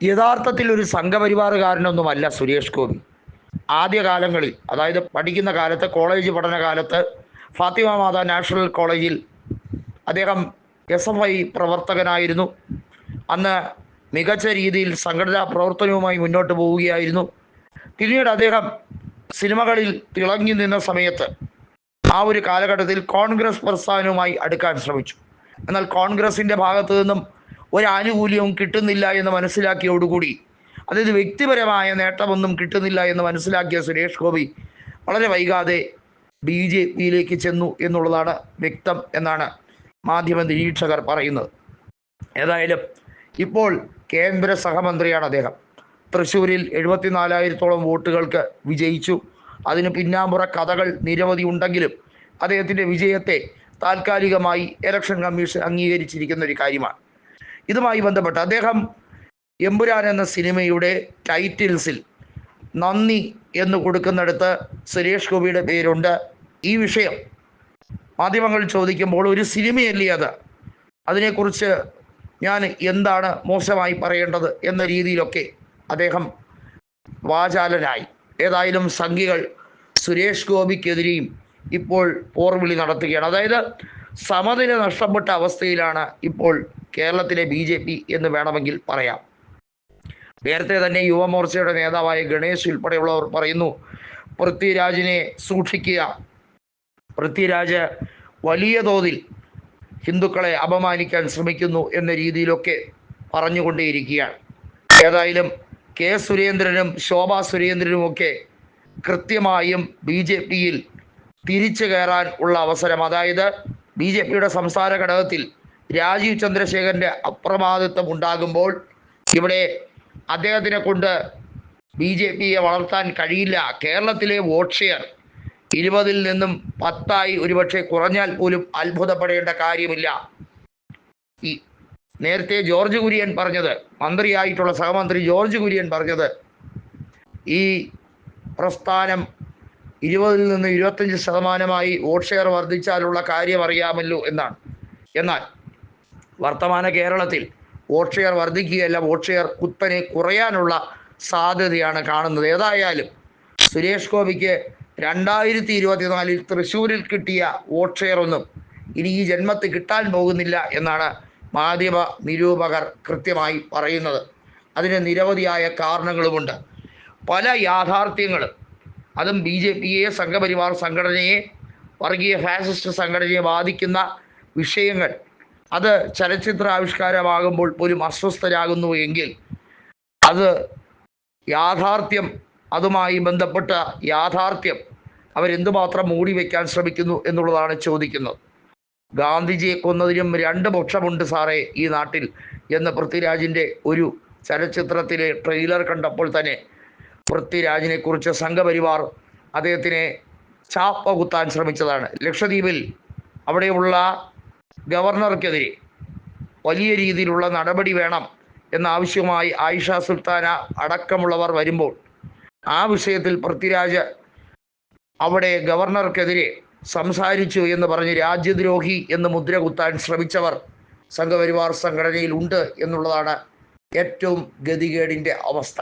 യഥാർത്ഥത്തിൽ ഒരു സംഘപരിവാറുകാരനൊന്നുമല്ല സുരേഷ് ഗോപി. ആദ്യകാലങ്ങളിൽ അതായത് പഠിക്കുന്ന കാലത്ത് കോളേജ് പഠനകാലത്ത് ഫാത്തിമ മാത നാഷണൽ കോളേജിൽ അദ്ദേഹം എസ് എഫ് ഐ പ്രവർത്തകനായിരുന്നു. അന്ന് മികച്ച രീതിയിൽ സംഘടനാ പ്രവർത്തനവുമായി മുന്നോട്ട് പോവുകയായിരുന്നു. പിന്നീട് അദ്ദേഹം സിനിമകളിൽ തിളങ്ങി നിന്ന സമയത്ത് ആ ഒരു കാലഘട്ടത്തിൽ കോൺഗ്രസ് പ്രസ്ഥാനവുമായി അടുക്കാൻ ശ്രമിച്ചു. എന്നാൽ കോൺഗ്രസിന്റെ ഭാഗത്തു നിന്നും ഒരു ആനുകൂല്യവും കിട്ടുന്നില്ല എന്ന് മനസ്സിലാക്കിയോടുകൂടി അതായത് വ്യക്തിപരമായ നേട്ടമൊന്നും കിട്ടുന്നില്ല എന്ന് മനസ്സിലാക്കിയ സുരേഷ് ഗോപി വളരെ വൈകാതെ ബി ജെ പിയിലേക്ക് ചെന്നു എന്നുള്ളതാണ് വ്യക്തം എന്നാണ് മാധ്യമ നിരീക്ഷകർ പറയുന്നത്. ഏതായാലും ഇപ്പോൾ കേന്ദ്ര സഹമന്ത്രിയാണ് അദ്ദേഹം. തൃശ്ശൂരിൽ എഴുപത്തിനാലായിരത്തോളം വോട്ടുകൾക്ക് വിജയിച്ചു. അതിന് പിന്നാമ്പുറ കഥകൾ നിരവധി ഉണ്ടെങ്കിലും അദ്ദേഹത്തിന്റെ വിജയത്തെ താൽക്കാലികമായി ഇലക്ഷൻ കമ്മീഷൻ അംഗീകരിച്ചിരിക്കുന്ന ഒരു കാര്യമാണ്. ഇതുമായി ബന്ധപ്പെട്ട് അദ്ദേഹം എമ്പുരാൻ എന്ന സിനിമയുടെ ടൈറ്റിൽസിൽ നന്ദി എന്ന് കൊടുക്കുന്നിടത്ത് സുരേഷ് ഗോപിയുടെ പേരുണ്ട് ഈ വിഷയം. മാധ്യമങ്ങൾ ചോദിക്കുമ്പോൾ ഒരു സിനിമയല്ലേ അത്? അതിനെക്കുറിച്ച് ഞാൻ എന്താണ് മോശമായി പറയേണ്ടത് എന്ന രീതിയിലൊക്കെ അദ്ദേഹം വാചാലനായി. ഏതായാലും സംഘികൾ സുരേഷ് ഗോപിക്കെതിരെയും ഇപ്പോൾ പോർവിളി നടത്തുകയാണ്. അതായത് സമനില നഷ്ടപ്പെട്ട അവസ്ഥയിലാണ് ഇപ്പോൾ കേരളത്തിലെ ബി ജെ പി എന്ന് വേണമെങ്കിൽ പറയാം. നേരത്തെ തന്നെ യുവമോർച്ചയുടെ നേതാവായ ഗണേഷ് ഉൾപ്പെടെയുള്ളവർ പറയുന്നു പൃഥ്വിരാജിനെ സൂക്ഷിക്കുക. പൃഥ്വിരാജ് വലിയ തോതിൽ ഹിന്ദുക്കളെ അപമാനിക്കാൻ ശ്രമിക്കുന്നു എന്ന രീതിയിലൊക്കെ പറഞ്ഞുകൊണ്ടേയിരിക്കുകയാണ്. ഏതായാലും കെ സുരേന്ദ്രനും ശോഭാ സുരേന്ദ്രനും ഒക്കെ കൃത്യമായും ബി ജെ പിയിൽ തിരിച്ചു കയറാൻ ഉള്ള അവസരം അതായത് ബി ജെ പിയുടെ സംസ്ഥാന ഘടകത്തിൽ രാജീവ് ചന്ദ്രശേഖരന്റെ അപ്രമാദിത്വം ഉണ്ടാകുമ്പോൾ ഇവിടെ അദ്ദേഹത്തിനെ കൊണ്ട് ബി ജെ പിയെ വളർത്താൻ കഴിയില്ല. കേരളത്തിലെ വോട്ട് ഷെയർ ഇരുപതിൽ നിന്നും പത്തായി ഒരുപക്ഷെ കുറഞ്ഞാൽ പോലും അത്ഭുതപ്പെടേണ്ട കാര്യമില്ല. ഈ നേരത്തെ ജോർജ് കുര്യൻ പറഞ്ഞത് മന്ത്രിയായിട്ടുള്ള സഹമന്ത്രി ജോർജ് കുര്യൻ പറഞ്ഞത് ഈ പ്രസ്ഥാനം ഇരുപതിൽ നിന്ന് ഇരുപത്തഞ്ച് ശതമാനമായി വോട്ട് ഷെയർ വർദ്ധിച്ചാലുള്ള കാര്യം അറിയാമല്ലോ എന്നാണ്. എന്നാൽ വർത്തമാന കേരളത്തിൽ വോട്ട് ഷെയർ വർദ്ധിക്കുകയല്ല വോട്ട് ഷെയർ കുത്തനെ കുറയാനുള്ള സാധ്യതയാണ് കാണുന്നത്. ഏതായാലും സുരേഷ് ഗോപിക്ക് രണ്ടായിരത്തി ഇരുപത്തിനാലിൽ തൃശ്ശൂരിൽ കിട്ടിയ വോട്ട് ഷെയർ ഒന്നും ഇനി ഈ ജന്മത്തിൽ കിട്ടാൻ പോകുന്നില്ല എന്നാണ് മാധ്യമ നിരൂപകർ കൃത്യമായി പറയുന്നത്. അതിന് നിരവധിയായ കാരണങ്ങളുമുണ്ട്. പല യാഥാർത്ഥ്യങ്ങളും. അതും ബി ജെ പിയെ സംഘപരിവാർ സംഘടനയെ വർഗീയ ഫാസിസ്റ്റ് സംഘടനയെ ബാധിക്കുന്ന വിഷയങ്ങൾ അത് ചലച്ചിത്ര ആവിഷ്കാരമാകുമ്പോൾ പോലും അസ്വസ്ഥരാകുന്നു എങ്കിൽ അത് യാഥാർത്ഥ്യം അതുമായി ബന്ധപ്പെട്ട യാഥാർത്ഥ്യം അവരെന്തുമാത്രം മൂടി വയ്ക്കാൻ ശ്രമിക്കുന്നു എന്നുള്ളതാണ് ചോദിക്കുന്നത്. ഗാന്ധിജിയെ കൊന്നതിനും രണ്ട് പക്ഷമുണ്ട് സാറേ ഈ നാട്ടിൽ എന്ന് പൃഥ്വിരാജിന്റെ ഒരു ചലച്ചിത്രത്തിലെ ട്രെയിലർ കണ്ടപ്പോൾ തന്നെ പൃഥ്വിരാജിനെ കുറിച്ച് സംഘപരിവാർ അദ്ദേഹത്തിനെ ചാപ്പ കുത്താൻ ശ്രമിച്ചതാണ്. ലക്ഷദ്വീപിൽ അവിടെയുള്ള ഗവർണർക്കെതിരെ വലിയ രീതിയിലുള്ള നടപടി വേണം എന്നാവശ്യമായി ആയിഷ സുൽത്താന അടക്കമുള്ളവർ വരുമ്പോൾ ആ വിഷയത്തിൽ പൃഥ്വിരാജ് അവിടെ ഗവർണർക്കെതിരെ സംസാരിച്ചു എന്ന് പറഞ്ഞ് രാജ്യദ്രോഹി എന്ന് മുദ്ര കുത്താൻ ശ്രമിച്ചവർ സംഘപരിവാർ സംഘടനയിൽ ഉണ്ട് എന്നുള്ളതാണ് ഏറ്റവും ഗതികേടിന്റെ അവസ്ഥ.